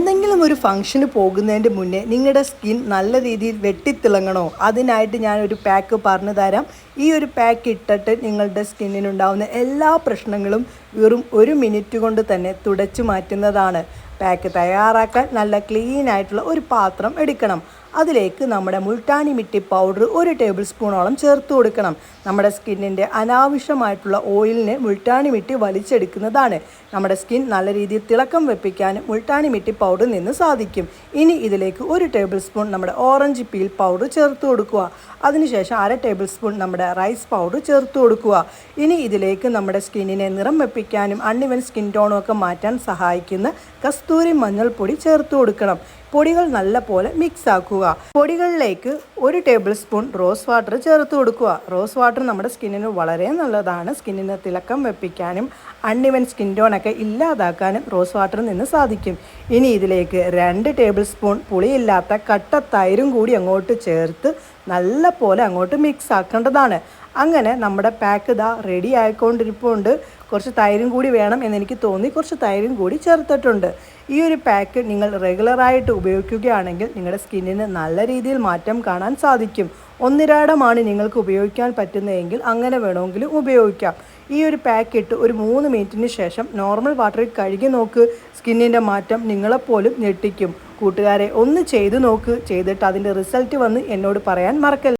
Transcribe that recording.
എന്തെങ്കിലും ഒരു ഫംഗ്ഷന് പോകുന്നതിന്റെ മുന്നേ നിങ്ങളുടെ സ്കിൻ നല്ല രീതിയിൽ വെട്ടിത്തിളങ്ങണോ? അതിനായിട്ട് ഞാൻ ഒരു പാക്ക് പറഞ്ഞു തരാം. ഈ ഒരു പാക്ക് ഇട്ടിട്ട് നിങ്ങളുടെ സ്കിന്നിനുണ്ടാവുന്ന എല്ലാ പ്രശ്നങ്ങളും വെറും ഒരു മിനിറ്റ് കൊണ്ട് തന്നെ തുടച്ചു മാറ്റുന്നതാണ്. പാക്ക് തയ്യാറാക്കാൻ നല്ല ക്ലീൻ ആയിട്ടുള്ള ഒരു പാത്രം എടുക്കണം. അതിലേക്ക് നമ്മുടെ മുൾട്ടാനി മിട്ടി പൗഡർ ഒരു ടേബിൾ സ്പൂണോളം ചേർത്ത് കൊടുക്കണം. നമ്മുടെ സ്കിന്നിന്റെ അനാവശ്യമായിട്ടുള്ള ഓയിലിനെ മുൾട്ടാനി മിട്ടി വലിച്ചെടുക്കുന്നതാണ്. നമ്മുടെ സ്കിൻ നല്ല രീതിയിൽ തിളക്കം വെപ്പിക്കാനും മുൾട്ടാനി മിട്ടി പൗഡർ നിന്ന് സാധിക്കും. ഇനി ഇതിലേക്ക് ഒരു ടേബിൾ സ്പൂൺ നമ്മുടെ ഓറഞ്ച് പീൽ പൗഡർ ചേർത്ത് കൊടുക്കുക. അതിനുശേഷം അര ടേബിൾ സ്പൂൺ നമ്മുടെ റൈസ് പൗഡർ ചേർത്ത് കൊടുക്കുക. ഇനി ഇതിലേക്ക് നമ്മുടെ സ്കിന്നിനെ നിറം വെപ്പിക്കാനും അണ്ണിവൻ സ്കിൻ ടോണും ഒക്കെ മാറ്റാൻ സഹായിക്കുന്ന കസ്തൂരി മഞ്ഞൾപ്പൊടി ചേർത്ത് കൊടുക്കണം. പൊടികൾ നല്ല പോലെ മിക്സ് ആക്കുക. പൊടികളിലേക്ക് ഒരു ടേബിൾ സ്പൂൺ റോസ് വാട്ടർ ചേർത്ത് കൊടുക്കുക. റോസ് വാട്ടർ നമ്മുടെ സ്കിന്നിന് വളരെ നല്ലതാണ്. സ്കിന്നിന് തിളക്കം വെപ്പിക്കാനും അണ്ണിവൻ സ്കിൻ ടോണൊക്കെ ഇല്ലാതാക്കാനും റോസ് വാട്ടറിൽ നിന്ന് സാധിക്കും. ഇനി ഇതിലേക്ക് രണ്ട് ടേബിൾ സ്പൂൺ പുളിയില്ലാത്ത കട്ട തൈരും കൂടി അങ്ങോട്ട് ചേർത്ത് നല്ല പോലെ അങ്ങോട്ട് മിക്സ് ആക്കേണ്ടതാണ്. അങ്ങനെ നമ്മുടെ പാക്ക് ഇതാ റെഡി ആയിക്കൊണ്ടിരിപ്പുണ്ട്. കുറച്ച് തൈരും കൂടി വേണം എന്നെനിക്ക് തോന്നി. കുറച്ച് തൈരും കൂടി ചേർത്തിട്ടുണ്ട്. ഈ ഒരു പാക്ക് നിങ്ങൾ റെഗുലറായിട്ട് ഉപയോഗിക്കുകയാണെങ്കിൽ നിങ്ങളുടെ സ്കിന്നിന് നല്ല രീതിയിൽ മാറ്റം കാണാൻ സാധിക്കും. ഒന്നിരാടമാണ് നിങ്ങൾക്ക് ഉപയോഗിക്കാൻ പറ്റുന്നതെങ്കിൽ അങ്ങനെ വേണമെങ്കിൽ ഉപയോഗിക്കാം. ഈ ഒരു പാക്ക് ഇട്ട് ഒരു മൂന്ന് മിനിറ്റിന് ശേഷം നോർമൽ വാട്ടറിൽ കഴുകി നോക്ക്. സ്കിന്നിന്റെ മാറ്റം നിങ്ങളെപ്പോലും ഞെട്ടിക്കും. കൂട്ടുകാരെ ഒന്ന് ചെയ്തു നോക്ക്. ചെയ്തിട്ട് അതിന്റെ റിസൾട്ട് വന്ന് എന്നോട് പറയാൻ മറക്കല്ല.